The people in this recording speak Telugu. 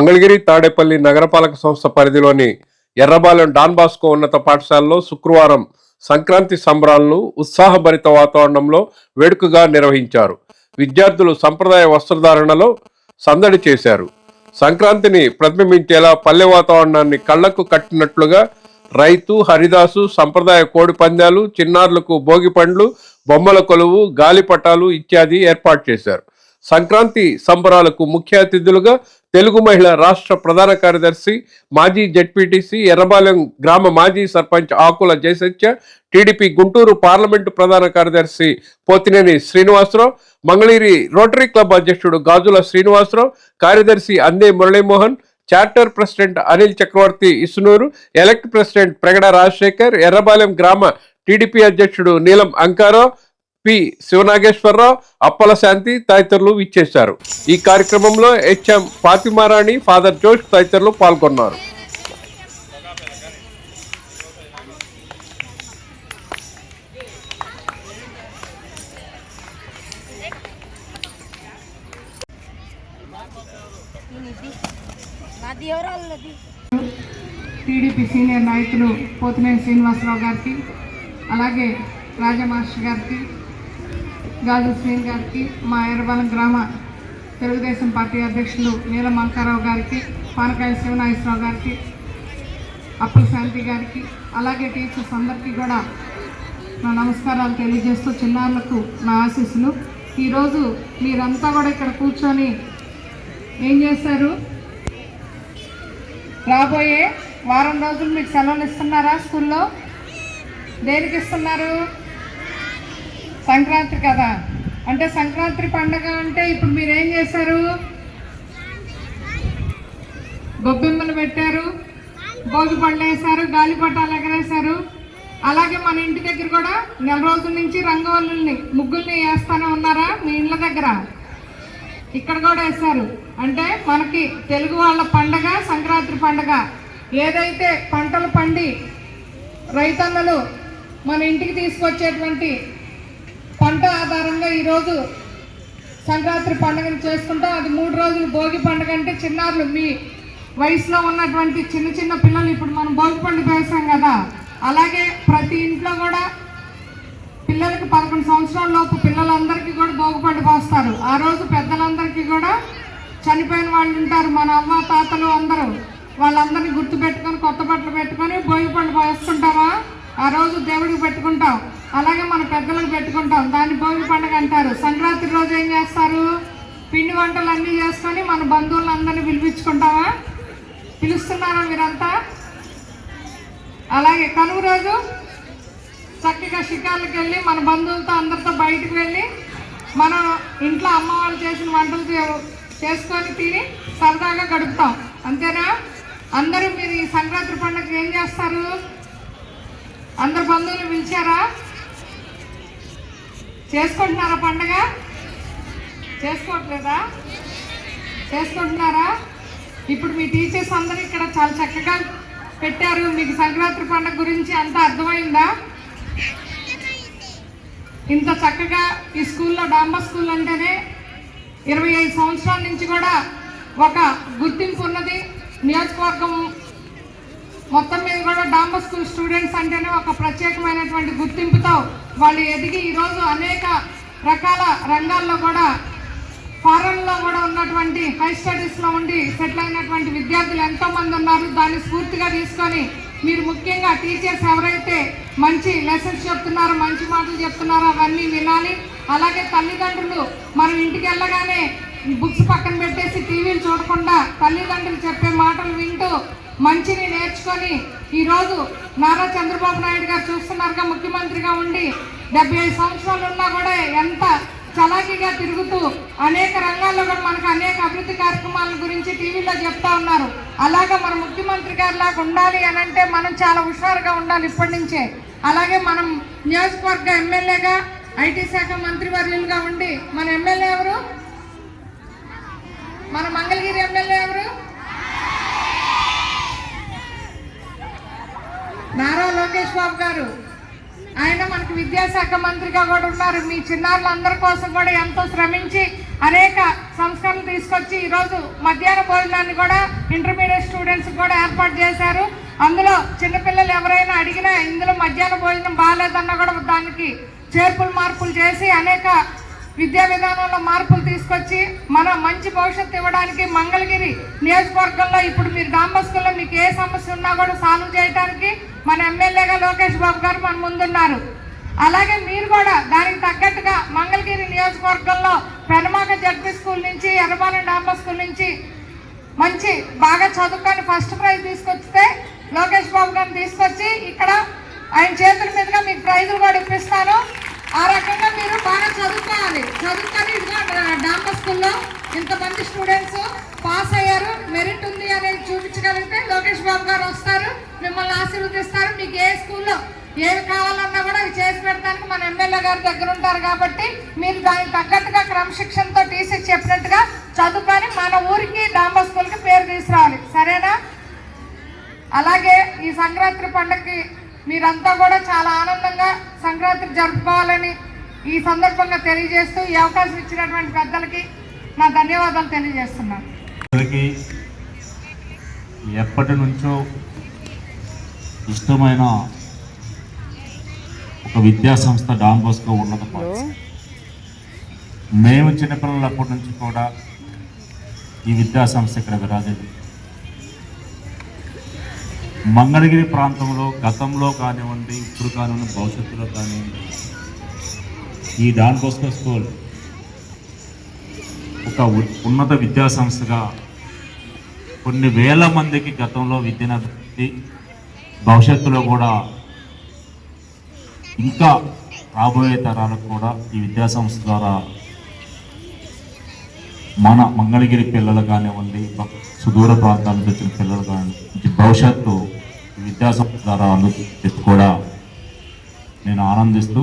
మంగళగిరి తాడేపల్లి నగరపాలక సంస్థ పరిధిలోని ఎర్రబాలెం డాన్ బాస్కో ఉన్నత పాఠశాలలో శుక్రవారం సంక్రాంతి సంబరాలను ఉత్సాహభరిత వాతావరణంలో వేడుకగా నిర్వహించారు. విద్యార్థులు సంప్రదాయ వస్త్రధారణలో సందడి చేశారు. సంక్రాంతిని ప్రతిబింబించేలా పల్లె వాతావరణాన్ని కళ్ళకు కట్టినట్లుగా రైతు హరిదాసు సంప్రదాయ కోడి పందాలు చిన్నారులకు భోగి పండ్లు బొమ్మల కొలువు గాలిపటాలు ఇత్యాది ఏర్పాటు చేశారు. సంక్రాంతి సంబరాలకు ముఖ్య అతిథులుగా తెలుగు మహిళ రాష్ట్ర ప్రధాన కార్యదర్శి మాజీ జెడ్పీటీసీ ఎర్రబాలెం గ్రామ మాజీ సర్పంచ్ ఆకుల జయసత్య టీడీపీ గుంటూరు పార్లమెంటు ప్రధాన కార్యదర్శి పోతినేని శ్రీనివాసరావు మంగళగిరి రోటరీ క్లబ్ అధ్యక్షుడు గాజుల శ్రీనివాసరావు కార్యదర్శి Ande Muralimohan charter president Anil Chakravarthi Isunuru elect president Pragada Rajasekhar Errabalem గ్రామ టీడీపీ అధ్యక్షుడు నీలం అంకారావు పి. శివనాగేశ్వరరావు అప్పల శాంతి తదితరులు ఇచ్చేశారు ఈ కార్యక్రమంలో హెచ్ఎం ఫాతిమారాణి ఫాదర్ జోష్ తదితరులు పాల్గొన్నారు. టీడీపీ సీనియర్ నాయకులు పోతినేని శ్రీనివాసరావు గారికి అలాగే రాజమాస్టర్ గారికి గాజు శ్రీని గారికి మా ఎర్రబాలెం గ్రామ తెలుగుదేశం పార్టీ అధ్యక్షులు నీలమంకారావు గారికి పానకాయ శివనాగేశ్వరరావు గారికి అప్పుల శాంతి గారికి అలాగే టీచర్స్ అందరికీ కూడా నా నమస్కారాలు తెలియజేస్తూ చిన్నారులకు నా ఆశీస్సులు. ఈరోజు మీరంతా కూడా ఇక్కడ కూర్చొని ఏం చేశారు? రాబోయే వారం రోజులు మీకు సెలవులు ఇస్తున్నారా స్కూల్లో? దేనికి ఇస్తున్నారు? సంక్రాంతి కదా? అంటే సంక్రాంతి పండగ అంటే ఇప్పుడు మీరు ఏం చేశారు? గొబ్బెమ్మలు పెట్టారు భోగి పళ్ళు వేశారు గాలిపటాలు ఎగరేశారు. అలాగే మన ఇంటి దగ్గర కూడా నెల రోజుల నుంచి రంగవల్లుల్ని ముగ్గుల్ని వేస్తానే ఉన్నారా మీ ఇండ్ల దగ్గర? ఇక్కడ కూడా వేశారు. అంటే మనకి తెలుగు వాళ్ళ పండగ సంక్రాంతి పండగ. ఏదైతే పంటలు పండి రైతన్నలు మన ఇంటికి తీసుకొచ్చేటువంటి పంట ఆధారంగా ఈరోజు సంక్రాంతి పండుగను చేసుకుంటాం అది మూడు రోజులు భోగి పండుగ అంటే చిన్నారులు మీ వయసులో ఉన్నటువంటి చిన్న చిన్న పిల్లలు ఇప్పుడు మనం భోగి పండుగ వేసాం కదా. అలాగే ప్రతి ఇంట్లో కూడా పిల్లలకి పదకొండు సంవత్సరాల లోపు పిల్లలందరికీ కూడా భోగిపండు వస్తారు ఆ రోజు పెద్దలందరికీ కూడా చనిపోయిన వాళ్ళు ఉంటారు మన అమ్మ తాతలు అందరూ. వాళ్ళందరినీ గుర్తు పెట్టుకొని కొత్త బట్టలు పెట్టుకొని భోగిపండు పోసుకుంటామా ఆ రోజు దేవుడికి పెట్టుకుంటాం. అలాగే మన పెద్దలను పెట్టుకుంటాం. దాన్ని భోగి పండుగ అంటారు. సంక్రాంతి రోజు ఏం చేస్తారు? పిండి వంటలు అన్నీ చేసుకొని మన బంధువులందరినీ పిలిపించుకుంటామా పిలుస్తున్నారా మీరంతా? అలాగే కనుమ రోజు చక్కగా షికార్లకు వెళ్ళి మన బంధువులతో అందరితో బయటకు వెళ్ళి మనం ఇంట్లో అమ్మ వాళ్ళు చేసిన వంటలు చే- చేసుకొని తిని సరదాగా గడుపుతాం. అంతేనా? అందరూ మీరు ఈ సంక్రాంతి పండుగ ఏం చేస్తారు? అందరు బంధువులు పిలిచారా? చేసుకుంటున్నారా పండగ? చేసుకోవట్లేదా? చేసుకుంటున్నారా? ఇప్పుడు మీ టీచర్స్ అందరూ ఇక్కడ చాలా చక్కగా పెట్టారు. మీకు సంక్రాంతి పండుగ గురించి అంత అర్థమైందా? ఇంత చక్కగా ఈ స్కూల్లో డాంబా స్కూల్ అంటేనే ఇరవై ఐదు సంవత్సరాల నుంచి కూడా ఒక గుర్తింపు ఉన్నది. నియోజకవర్గం మొత్తం మీద కూడా డాంబా స్కూల్ స్టూడెంట్స్ అంటేనే ఒక ప్రత్యేకమైనటువంటి గుర్తింపుతో వాళ్ళు ఎదిగి ఈరోజు అనేక రకాల రంగాల్లో కూడా ఫారెన్లో కూడా ఉన్నటువంటి హై స్టడీస్లో ఉండి సెటిల్ అయినటువంటి విద్యార్థులు ఎంతోమంది ఉన్నారు. దాన్ని స్ఫూర్తిగా తీసుకొని మీరు ముఖ్యంగా టీచర్స్ ఎవరైతే మంచి లెసన్స్ చెప్తున్నారో మంచి మాటలు చెప్తున్నారో అవన్నీ వినాలి. అలాగే తల్లిదండ్రులు మనం ఇంటికి వెళ్ళగానే బుక్స్ పక్కన పెట్టేసి టీవీలు చూడకుండా తల్లిదండ్రులు చెప్పే మాటలు వింటూ మంచిని నేర్చుకొని ఈరోజు నారా చంద్రబాబు నాయుడు గారు చూస్తున్నారుగా ముఖ్యమంత్రిగా ఉండి డెబ్బై ఐదు సంవత్సరాలు ఉన్నా కూడా ఎంత చలాకీగా తిరుగుతూ అనేక రంగాల్లో కూడా మనకు అనేక అభివృద్ధి కార్యక్రమాల గురించి టీవీలో చెప్తా ఉన్నారు. అలాగా మన ముఖ్యమంత్రి గారి లాగా ఉండాలి అని అంటే మనం చాలా హుషారుగా ఉండాలి ఇప్పటి నుంచే. అలాగే మనం నియోజకవర్గ ఎమ్మెల్యేగా ఐటీ శాఖ మంత్రివర్యులుగా ఉండి మన ఎమ్మెల్యే ఎవరు మన మంగళగిరి ఎమ్మెల్యే ఎవరు నారా గారు. ఆయన మనకు విద్యాశాఖ మంత్రిగా కూడా ఉన్నారు. మీ చిన్నారులందరి కోసం కూడా ఎంతో శ్రమించి అనేక సంస్కరణలు తీసుకొచ్చి ఈరోజు మధ్యాహ్న భోజనాన్ని కూడా ఇంటర్మీడియట్ స్టూడెంట్స్ కూడా ఏర్పాటు చేశారు. అందులో చిన్నపిల్లలు ఎవరైనా అడిగినా ఇందులో మధ్యాహ్న భోజనం బాగాలేదన్నా కూడా దానికి చేర్పులు మార్పులు చేసి అనేక విద్యా విధానంలో మార్పులు తీసుకొచ్చి మన మంచి భవిష్యత్తు ఇవ్వడానికి మంగళగిరి నియోజకవర్గంలో ఇప్పుడు మీరు డాంబస్కుల్లో మీకు ఏ సమస్య ఉన్నా కూడా సాల్వ్ చేయడానికి మన ఎమ్మెల్యేగా లోకేష్ బాబు గారు మన ముందున్నారు. అలాగే మీరు కూడా దానికి తగ్గట్టుగా మంగళగిరి నియోజకవర్గంలో పెనమాక జడ్పీ స్కూల్ నుంచి ఎర్రబాలెం డాంబా స్కూల్ నుంచి మంచి బాగా చదువుకొని ఫస్ట్ ప్రైజ్ తీసుకొస్తే లోకేష్ బాబు గారిని తీసుకొచ్చి ఇక్కడ ఆయన చేతుల మీదుగా మీకు ప్రైజులు కూడా ఇప్పిస్తాను. ఆ రకంగా మీరు బాగా చదువుకోవాలి. చదువుకొని డాంబర్ స్కూల్లో ఇంతమంది స్టూడెంట్స్ పాస్ అయ్యారు. మెరిట్ ఉంది అనేది చూపించగలిగితే లోకేష్ బాబు గారు వస్తారు. మిమ్మల్ని ఆశీర్వదిస్తారు. మీకు ఏ స్కూల్లో ఏమి కావాలన్నా కూడా అవి చేసి పెడతానికి మన ఎమ్మెల్యే గారి దగ్గర ఉంటారు కాబట్టి మీరు దానికి తగ్గట్టుగా క్రమశిక్షణతో టీసీ చెప్పినట్టుగా చదువుకొని మన ఊరికి డాంబర్ స్కూల్కి పేరు తీసుకురావాలి. సరేనా? అలాగే ఈ సంక్రాంతి పండుగకి మీరంతా కూడా చాలా ఆనందంగా సంక్రాంతి జరుపుకోవాలని ఈ సందర్భంగా తెలియజేస్తూ ఈ అవకాశం ఇచ్చినటువంటి పెద్దలకి నా ధన్యవాదాలు తెలియజేస్తున్నాను ఎప్పటి నుంచో ఇష్టమైన ఒక విద్యా సంస్థ డాన్ బోస్కో ఉన్నత మేము చిన్నపిల్లలప్పటి నుంచి కూడా ఈ విద్యా సంస్థ ఇక్కడ విరాజది మంగళగిరి ప్రాంతంలో గతంలో కానివ్వండి ఇప్పుడు కానివ్వండి భవిష్యత్తులో కానివ్వండి ఈ డాన్ బోస్కో స్కూల్. ఒక ఉన్నత విద్యా సంస్థగా కొన్ని వేల మందికి గతంలో విద్యను భవిష్యత్తులో కూడా ఇంకా రాబోయే తరాలకు కూడా ఈ విద్యాసంస్థ ద్వారా మన మంగళగిరి పిల్లలు కానివ్వండి సుదూర ప్రాంతాల నుంచి వచ్చిన పిల్లలు కానివ్వండి భవిష్యత్తు విద్యాసంస్థ ద్వారా అందుకు కూడా నేను ఆనందిస్తూ